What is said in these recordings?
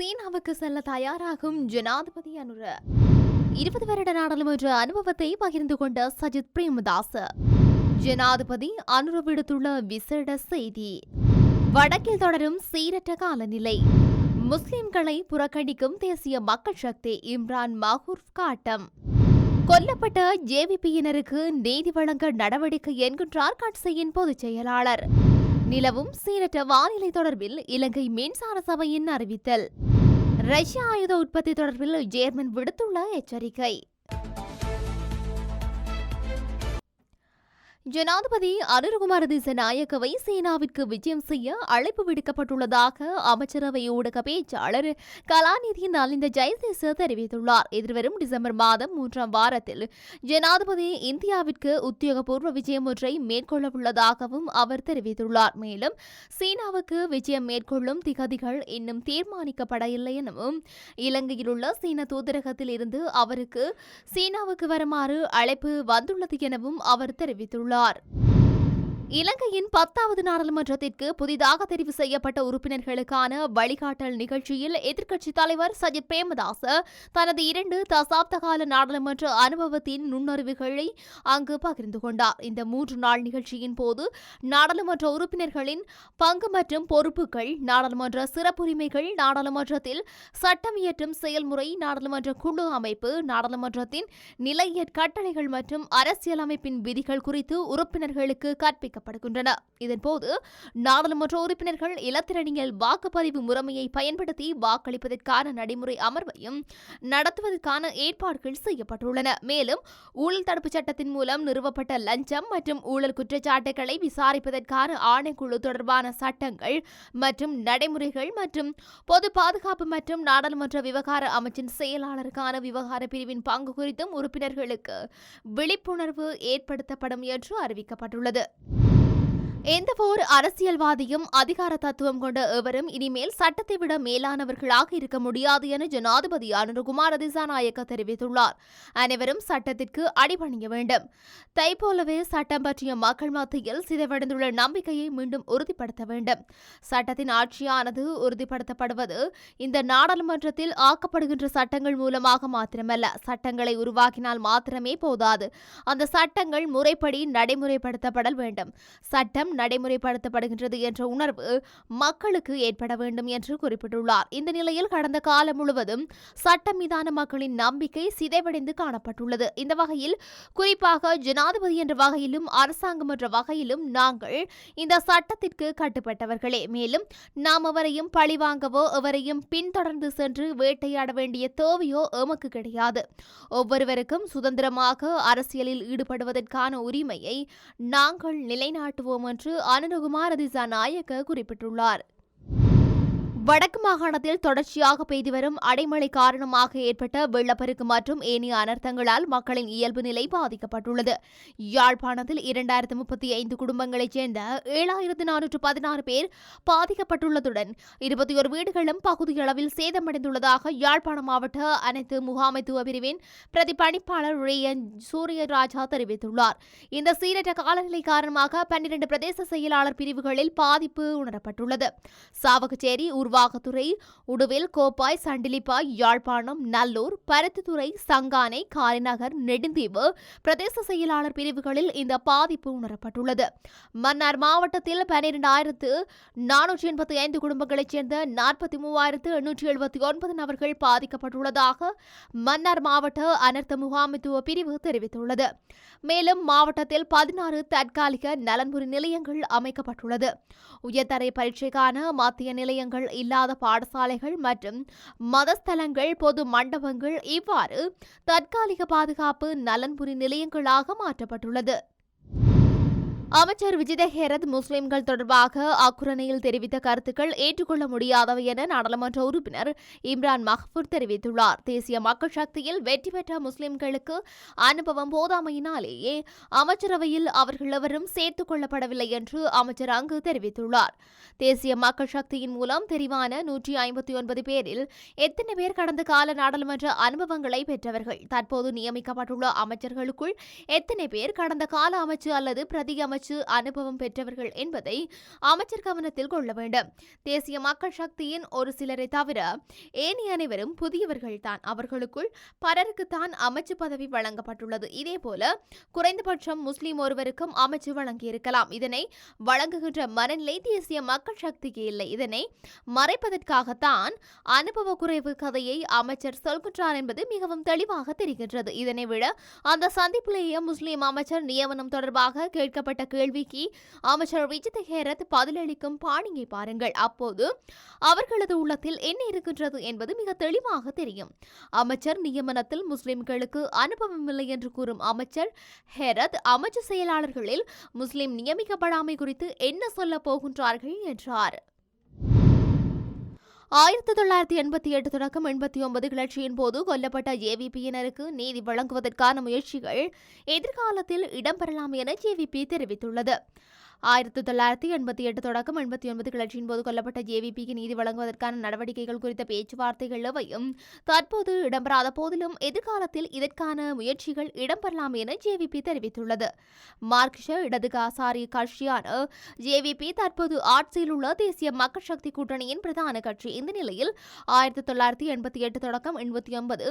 சீனாவுக்கு செல்ல தயாராகும் ஜனாதிபதி அனுர. இருபது வருட நாடாளுமன்ற அனுபவத்தை பகிர்ந்து கொண்ட சஜித் பிரேமதாஸ். ஜனாதிபதி அனுர விடுத்துள்ள விசேட செய்தி. வடக்கில் தொடரும் சீரற்ற காலநிலை. முஸ்லிம்களை புறக்கணிக்கும் தேசிய மக்கள் சக்தி இம்ரான் மஹூர் காட்டம். கொல்லப்பட்ட ஜேவிபியினருக்கு நீதி வழங்க நடவடிக்கை என்கின்றார் கட்சியின் பொதுச் செயலாளர். நிலவும் சீரற்ற வானிலை தொடர்பில் இலங்கை மின்சார சபையின் அறிவித்தல். ரஷ்ய ஆயுத உற்பத்தி தொடர்பில் ஜேர்மன் விடுத்துள்ள எச்சரிக்கை. ஜனாதிபதி அனுரகுமார திசநாயக்கவை சீனாவிற்கு விஜயம் செய்ய அழைப்பு விடுக்கப்பட்டுள்ளதாக அமைச்சரவை ஊடக பேச்சாளர் கலாநிதி நலிந்த ஜெயதேச தெரிவித்துள்ளார். எதிர்வரும் டிசம்பர் மாதம் மூன்றாம் வாரத்தில் ஜனாதிபதி இந்தியாவிற்கு உத்தியோகபூர்வ விஜயம் ஒன்றை மேற்கொள்ளவுள்ளதாகவும் அவர் தெரிவித்துள்ளார். மேலும் சீனாவுக்கு விஜயம் மேற்கொள்ளும் திகதிகள் இன்னும் தீர்மானிக்கப்படவில்லை எனவும் இலங்கையில் உள்ள சீன தூதரகத்தில் இருந்து அவருக்கு சீனாவுக்கு வருமாறு அழைப்பு வந்துள்ளது எனவும் அவர் தெரிவித்துள்ளார். यार இலங்கையின் பத்தாவது நாடாளுமன்றத்திற்கு புதிதாக தெரிவு செய்யப்பட்ட உறுப்பினர்களுக்கான வழிகாட்டல் நிகழ்ச்சியில் எதிர்க்கட்சித் தலைவர் சஜித் பிரேமதாச தனது இரண்டு தசாப்த கால நாடாளுமன்ற அனுபவத்தின் நுண்ணறிவுகளை அங்கு பகிர்ந்து கொண்டார். இந்த மூன்று நாள் நிகழ்ச்சியின் போது நாடாளுமன்ற உறுப்பினர்களின் பங்கு மற்றும் பொறுப்புகள் நாடாளுமன்ற சிறப்புரிமைகள் நாடாளுமன்றத்தில் சட்டம் இயற்றும் செயல்முறை நாடாளுமன்ற குழு அமைப்பு நாடாளுமன்றத்தின் நிலைய கட்டளைகள் மற்றும் அரசியலமைப்பின் விதிகள் குறித்து உறுப்பினர்களுக்கு கற்பிக்க வைக்கப்படுகின்றன இதன்போது நாடாளுமன்ற உறுப்பினர்கள் இலத்திரனியல் வாக்குப்பதிவு முறைமையை பயன்படுத்தி வாக்களிப்பதற்கான நடைமுறை அமர்வையும் நடத்துவதற்கான ஏற்பாடுகள் செய்யப்பட்டுள்ளன. மேலும் ஊழல் தடுப்பு சட்டத்தின் மூலம் நிறுவப்பட்ட லஞ்சம் மற்றும் ஊழல் குற்றச்சாட்டுகளை விசாரிப்பதற்கான ஆணைக்குழு தொடர்பான சட்டங்கள் மற்றும் நடைமுறைகள் மற்றும் பொது பாதுகாப்பு மற்றும் நாடாளுமன்ற விவகார அமைச்சின் செயலாளருக்கான விவகார பிரிவின் பங்கு குறித்தும் உறுப்பினர்களுக்கு விழிப்புணர்வு ஏற்படுத்தப்படும் என்று அறிவிக்கப்பட்டுள்ளது. எந்தவோர் அரசியல்வாதியும் அதிகார தத்துவம் கொண்ட எவரும் இனிமேல் சட்டத்தை விட மேலானவர்களாக இருக்க முடியாது என ஜனாதிபதி அனுருகுமார் திசாநாயக்க தெரிவித்துள்ளார். அனைவரும் சட்டத்திற்கு அடிபணிய வேண்டும். தை போலவே சட்டம் பற்றிய மக்கள் மத்தியில் சிதைவடைந்துள்ள நம்பிக்கையை மீண்டும் உறுதிப்படுத்த வேண்டும். சட்டத்தின் ஆட்சியானது உறுதிப்படுத்தப்படுவது இந்த நாடாளுமன்றத்தில் ஆக்கப்படுகின்ற சட்டங்கள் மூலமாக மாத்திரமல்ல. சட்டங்களை உருவாக்கினால் மாத்திரமே போதாது. அந்த சட்டங்கள் முறைப்படி நடைமுறைப்படுத்தப்படல் வேண்டும். சட்டம் நடைமுறைப்படுத்தப்படுகின்றது என்ற உணர்வு மக்களுக்கு ஏற்பட வேண்டும் என்று குறிப்பிட்டுள்ளார். இந்த நிலையில் கடந்த காலம் முழுவதும் சட்டம் மீதான மக்களின் நம்பிக்கை சிதைவடைந்து காணப்பட்டுள்ளது. இந்த வகையில் குறிப்பாக ஜனாதிபதி என்ற வகையிலும் அரசாங்கம் என்ற வகையிலும் நாங்கள் இந்த சட்டத்திற்கு கட்டுப்பட்டவர்களே. மேலும் நாம் அவரையும் பழிவாங்கவோ அவரையும் பின்தொடர்ந்து சென்று வேட்டையாட வேண்டிய தேவையோ எமக்கு கிடையாது. ஒவ்வொருவருக்கும் சுதந்திரமாக அரசியலில் ஈடுபடுவதற்கான உரிமையை நாங்கள் நிலைநாட்டுவோம் என்று அனுகுமார் திசாநாயக்க குறிப்பிட்டுள்ளார். வடக்கு மாகாணத்தில் தொடர்ச்சியாக பெய்து வரும் அடைமழை காரணமாக ஏற்பட்ட வெள்ளப்பெருக்கு மற்றும் ஏனைய அனர்த்தங்களால் மக்களின் இயல்பு நிலை பாதிக்கப்பட்டுள்ளது. யாழ்ப்பாணத்தில் இரண்டாயிரத்து முப்பத்தி ஐந்து குடும்பங்களைச் சேர்ந்த ஏழாயிரத்து நானூற்று பதினாறு பேர் பாதிக்கப்பட்டுள்ளதுடன் இருபத்தி ஒரு வீடுகளும் பகுதியளவில் சேதமடைந்துள்ளதாக யாழ்ப்பாணம் மாவட்ட அனைத்து முகாமைத்துவ பிரிவின் பிரதிபலிப்பாளர் ரேயன் சூரியராஜா தெரிவித்துள்ளார். இந்த சீரற்ற காலநிலை காரணமாக பன்னிரண்டு பிரதேச செயலாளர் பிரிவுகளில் பாதிப்பு உணரப்பட்டுள்ளது. சாவகச்சேரி நிர்வாகத்துறை உடுவில் கோப்பாய் சண்டிலிப்பாய் யாழ்ப்பாணம் நல்லூர் பருத்தித்துறை சங்கானை காரிநகர் நெடுந்தீவு பிரதேச செயலாளர் பிரிவுகளில் இந்த பாதிப்பு உணரப்பட்டுள்ளது. மன்னார் மாவட்டத்தில் பனிரெண்டாயிரத்து நானூற்றி எண்பத்தி ஐந்து குடும்பங்களைச் சேர்ந்த நாற்பத்தி மூவாயிரத்து எண்ணூற்றி எழுபத்தி ஒன்பது நபர்கள் பாதிக்கப்பட்டுள்ளதாக மன்னார் மாவட்ட அனர்த்த முகாமைத்துவ பிரிவு தெரிவித்துள்ளது. மேலும் மாவட்டத்தில் பதினாறு தற்காலிக நலன்புரி நிலையங்கள் அமைக்கப்பட்டுள்ளது. உயர்தர பரீட்சைக்கான மத்திய நிலையங்கள் இல்லாத பாடசாலைகள் மற்றும் மதஸ்தலங்கள் பொது மண்டபங்கள் இவ்வாறு தற்காலிக பாதுகாப்பு நலன்புரி நிலையங்களாக மாற்றப்பட்டுள்ளது. அமைச்சர் விஜித ஹேரத் முஸ்லிம்கள் தொடர்பாக அக்குரணையில் தெரிவித்த கருத்துக்கள் ஏற்றுக்கொள்ள முடியாதவை என நாடாளுமன்ற உறுப்பினர் இம்ரான் மஹ்பூர் தெரிவித்துள்ளார். தேசிய மக்கள் சக்தியில் வெற்றி பெற்ற முஸ்லிம்களுக்கு அனுபவம் போதாமையினாலேயே அமைச்சரவையில் அவர்கள் எவரும் சேர்த்துக் கொள்ளப்படவில்லை என்று அமைச்சர் அங்கு தெரிவித்துள்ளார். தேசிய மக்கள் சக்தியின் மூலம் தெரிவான நூற்றி ஐம்பத்தி ஒன்பது பேரில் எத்தனை பேர் கடந்த கால நாடாளுமன்ற அனுபவங்களை பெற்றவர்கள்? தற்போது நியமிக்கப்பட்டுள்ள அமைச்சர்களுக்குள் எத்தனை பேர் கடந்த கால அமைச்சு அல்லது பிரதி அமைச்சு அமைச்சு அனுபவம் பெற்றவர்கள் என்பதை அமைச்சர் கவனத்தில் கொள்ள வேண்டும். தேசிய மக்கள் சக்தியின் ஒரு சிலரை தவிர ஏனைய அனைவரும் புதியவர்கள்தான். அவர்களுக்குள் பலருக்குத்தான் அமைச்சு பதவி வழங்கப்பட்டுள்ளது. இதேபோல குறைந்தபட்சம் முஸ்லிம் ஒருவருக்கும் அமைச்சு வழங்கியிருக்கலாம். இதனை வழங்குகின்ற மனநிலை தேசிய மக்கள் சக்திக்கு இல்லை. இதனை மறைப்பதற்காகத்தான் அனுபவ குறைவு கதையை அமைச்சர் சொல்கின்றார் என்பது மிகவும் தெளிவாக தெரிகின்றது. இதனை விட அந்த சந்திப்பிலேயே முஸ்லிம் அமைச்சர் நியமனம் தொடர்பாக கேட்கப்பட்ட கேள்விக்கு அமைச்சர் விஜித் ஹேரத் பதிலளிக்கும் பாணியை பாருங்கள். அப்போது அவர்களது உள்ளத்தில் என்ன இருக்கின்றது என்பது மிக தெளிவாக தெரியும். அமைச்சர் நியமனத்தில் முஸ்லிம்களுக்கு அனுபவமில்லை என்று கூறும் அமைச்சர் ஹெரத் அமைச்சு செயலாளர்களில் முஸ்லிம் நியமிக்கப்படாமை குறித்து என்ன சொல்ல போகின்றார்கள் என்றார். ஆயிரத்தி தொள்ளாயிரத்தி எண்பத்தி எட்டு தொடக்கம் எண்பத்தி ஒன்பது கிளர்ச்சியின் போது கொல்லப்பட்ட ஜேவிபியினருக்கு நீதி வழங்குவதற்கான முயற்சிகள் எதிர்காலத்தில் இடம்பெறலாம் என ஜேவிபி தெரிவித்துள்ளது. ஆயிரத்தி தொள்ளாயிரத்தி எண்பத்தி எட்டு தொடக்கம் எண்பத்தி ஒன்பது கிளர்ச்சியின் போது கொல்லப்பட்ட ஜேவிபிக்கு நீதி வழங்குவதற்கான நடவடிக்கைகள் குறித்த பேச்சுவார்த்தைகள் எவையும் தற்போது இடம்பெறாத போதிலும் எதிர்காலத்தில் இதற்கான முயற்சிகள் இடம்பெறலாம் என ஜேவிபி தெரிவித்துள்ளது. மார்க்ஷ இடது காசாரி கட்சியான ஜேவிபி தற்போது ஆட்சியில் உள்ள தேசிய மக்கள் சக்தி கூட்டணியின் பிரதான கட்சி. இந்த நிலையில் ஆயிரத்தி தொள்ளாயிரத்தி எண்பத்தி எட்டு தொடக்கம் எண்பத்தி ஒன்பது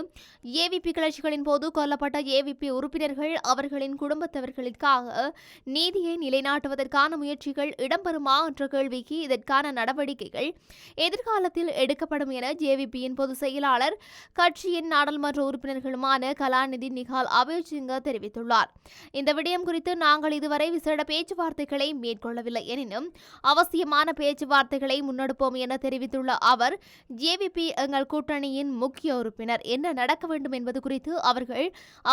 ஏவிபி கிளர்ச்சிகளின் போது கொல்லப்பட்ட ஏவிபி உறுப்பினர்கள் அவர்களின் குடும்பத்தவர்களுக்காக நீதியை இதற்கான முயற்சிகள் இடம்பெறுமா என்ற கேள்விக்கு இதற்கான நடவடிக்கைகள் எதிர்காலத்தில் எடுக்கப்படும் என ஜேவிபியின் பொதுச் செயலாளர் கட்சியின் நாடாளுமன்ற உறுப்பினர்களுமான கலாநிதி நிகால் அபேசிங்க தெரிவித்துள்ளார். இந்த விடயம் குறித்து நாங்கள் இதுவரை விசேட பேச்சுவார்த்தைகளை மேற்கொள்ளவில்லை எனினும் அவசியமான பேச்சுவார்த்தைகளை முன்னெடுப்போம் என தெரிவித்துள்ள அவர் ஜேவிபி எங்கள் கூட்டணியின் முக்கிய உறுப்பினர். என்ன நடக்க வேண்டும் என்பது குறித்து அவர்கள்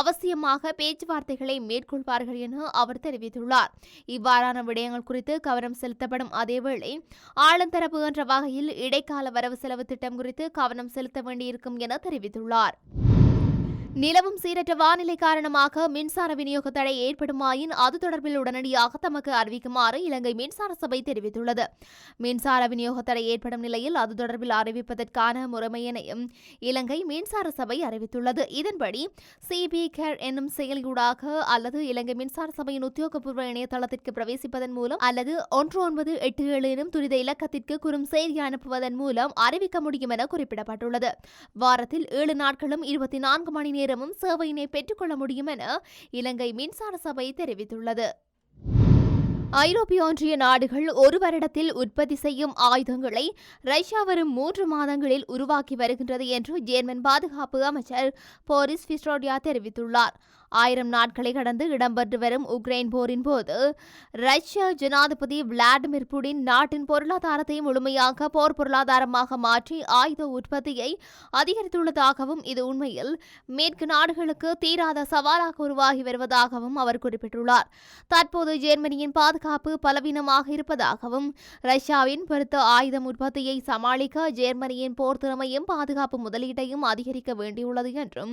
அவசியமாக பேச்சுவார்த்தைகளை மேற்கொள்வார்கள் என அவர் தெரிவித்துள்ளார். இவ்வாறான விடயங்கள் குறித்து கவனம் செலுத்தப்படும். அதேவேளை ஆளுந்தரப்பு என்ற வகையில் இடைக்கால வரவு செலவு திட்டம் குறித்து கவனம் செலுத்த வேண்டியிருக்கும் என தெரிவித்துள்ளார். நிலவும் சீரற்ற வானிலை காரணமாக மின்சார விநியோக தடை ஏற்படுமாயின் அது தொடர்பில் உடனடியாக தமக்கு அறிவிக்குமாறு இலங்கை மின்சார சபை தெரிவித்துள்ளது. மின்சார விநியோக தடை ஏற்படும் நிலையில் அது தொடர்பில் அறிவிப்பதற்கான முறைமையினையும் இலங்கை மின்சார சபை அறிவித்துள்ளது. இதன்படி சிபி கேர் என்னும் செயலியூடாக அல்லது இலங்கை மின்சார சபையின் உத்தியோகபூர்வ இணையதளத்திற்கு பிரவேசிப்பதன் மூலம் அல்லது ஒன்று ஒன்பது எட்டு ஏழு எனும் துரித இலக்கத்திற்கு குறும் செய்தி அனுப்புவதன் மூலம் அறிவிக்க முடியும் என குறிப்பிடப்பட்டுள்ளது. வாரத்தில் ஏழு நாட்களும் இருபத்தி நான்கு மணி நேரம் நேரமும் சேவையினை பெற்றுக்கொள்ள முடியும் என இலங்கை மின்சார சபை தெரிவித்துள்ளது. ஐரோப்பிய ஒன்றிய நாடுகள் ஒரு வருடத்தில் உற்பத்தி செய்யும் ஆயுதங்களை ரஷ்யா வரும் மூன்று மாதங்களில் உருவாக்கி வருகின்றது என்று ஜேர்மன் பாதுகாப்பு அமைச்சர் போரிஸ் பிஸ்ரோடியா தெரிவித்துள்ளார். ஆயிரம் நாட்களை கடந்து இடம்பெற்று வரும் உக்ரைன் போரின் போது ரஷ்ய ஜனாதிபதி விளாடிமிர் புடின் நாட்டின் பொருளாதாரத்தை முழுமையாக போர் பொருளாதாரமாக மாற்றி ஆயுத உற்பத்தியை அதிகரித்துள்ளதாகவும் இது உண்மையில் மேற்கு நாடுகளுக்கு தீராத சவாலாக உருவாகி வருவதாகவும் அவர் குறிப்பிட்டுள்ளார். தற்போது ஜெர்மனியின் பாதுகாப்பு பாதுகாப்பு பலவீனமாக இருப்பதாகவும் ரஷ்யாவின் பெருத்த ஆயுதம் உற்பத்தியை சமாளிக்க ஜெர்மனியின் போர் திறமையும் பாதுகாப்பு முதலீட்டையும் அதிகரிக்க வேண்டியுள்ளது என்றும்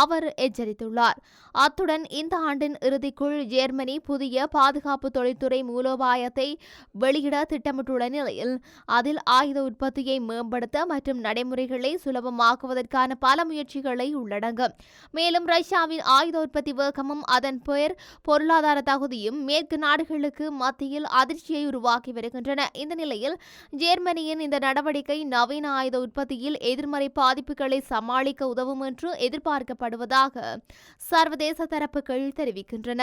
அவர் எச்சரித்துள்ளார். அத்துடன் இந்த ஆண்டின் இறுதிக்குள் ஜெர்மனி புதிய பாதுகாப்பு தொழில்துறை மூலோபாயத்தை வெளியிட திட்டமிட்டுள்ள நிலையில் அதில் ஆயுத உற்பத்தியை மேம்படுத்த மற்றும் நடைமுறைகளை சுலபமாக்குவதற்கான பல முயற்சிகளை உள்ளடங்கும் மேலும் ரஷ்யாவின் ஆயுத உற்பத்தி வேகமும் அதன் பெயர் பொருளாதார தகுதியும் மேற்கு நாடுகளுக்கு மத்தியில் அதிர்ச்சியை உருவாக்கி வருகின்றன. இந்த நிலையில் ஜெர்மனியின் இந்த நடவடிக்கை நவீன ஆயுத உற்பத்தியில் எதிர்மறை பாதிப்புகளை சமாளிக்க உதவும் என்று எதிர்பார்க்கப்படுவதாக சர்வதேச தரப்புகள் தெரிவிக்கின்றன.